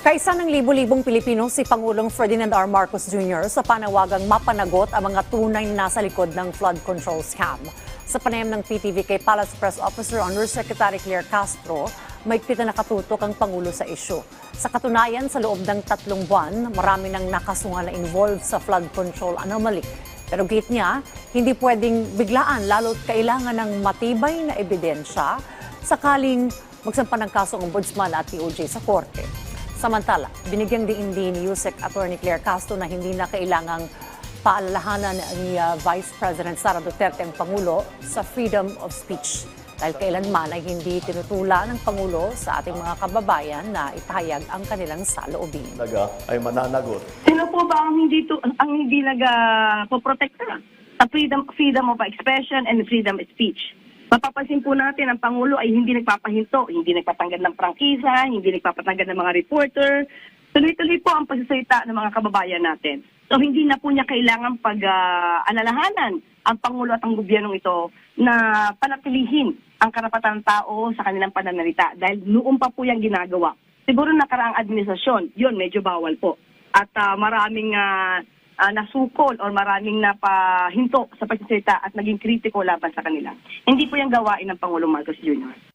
Kaisa ng libo-libong Pilipino si Pangulong Ferdinand R. Marcos Jr. sa panawagang mapanagot ang mga tunay na nasa likod ng flood control scam. Sa panayam ng PTV kay Palace Press Officer Undersecretary Claire Castro, may kita nakatutok ang Pangulo sa isyu. Sa katunayan, sa loob ng tatlong buwan, marami nang nakasunga na involved sa flood control anomaly. Pero gate niya, hindi pwedeng biglaan lalo't kailangan ng matibay na ebidensya sakaling magsampa ng kaso ang ombudsman at TOJ sa korte. Samantala, binigyang diindi ni Yusek Attorney Claire Castro na hindi na kailangang paalalahanan ni uh, Vice President Sara Duterte ang Pangulo sa freedom of speech. Dahil kailanman ay hindi tinutula ng Pangulo sa ating mga kababayan na ipahayag ang kanilang saloobin. talaga ay mananagot. Sino po ba ang hindi to, ang hindi naga poprotekta sa freedom freedom of expression and freedom of speech? Mapapansin po natin ang pangulo ay hindi nagpapahinto, hindi nagpatanggal ng prangkisa, hindi nagpapatanggal ng mga reporter. Tuloy-tuloy po ang pagsasalita ng mga kababayan natin. So hindi na po niya kailangan pag-alalahanan ang pangulo at ang gobyernong ito na panatilihin ang karapatan ng tao sa kanilang pananalita dahil noon pa po yung ginagawa. Siguro nakaraang administrasyon, yun medyo bawal po. At ah, maraming ah, ah, nasukol or maraming napahinto sa pagsasalita at naging kritiko laban sa kanila. Hindi po yung gawain ng Pangulong Marcos Jr.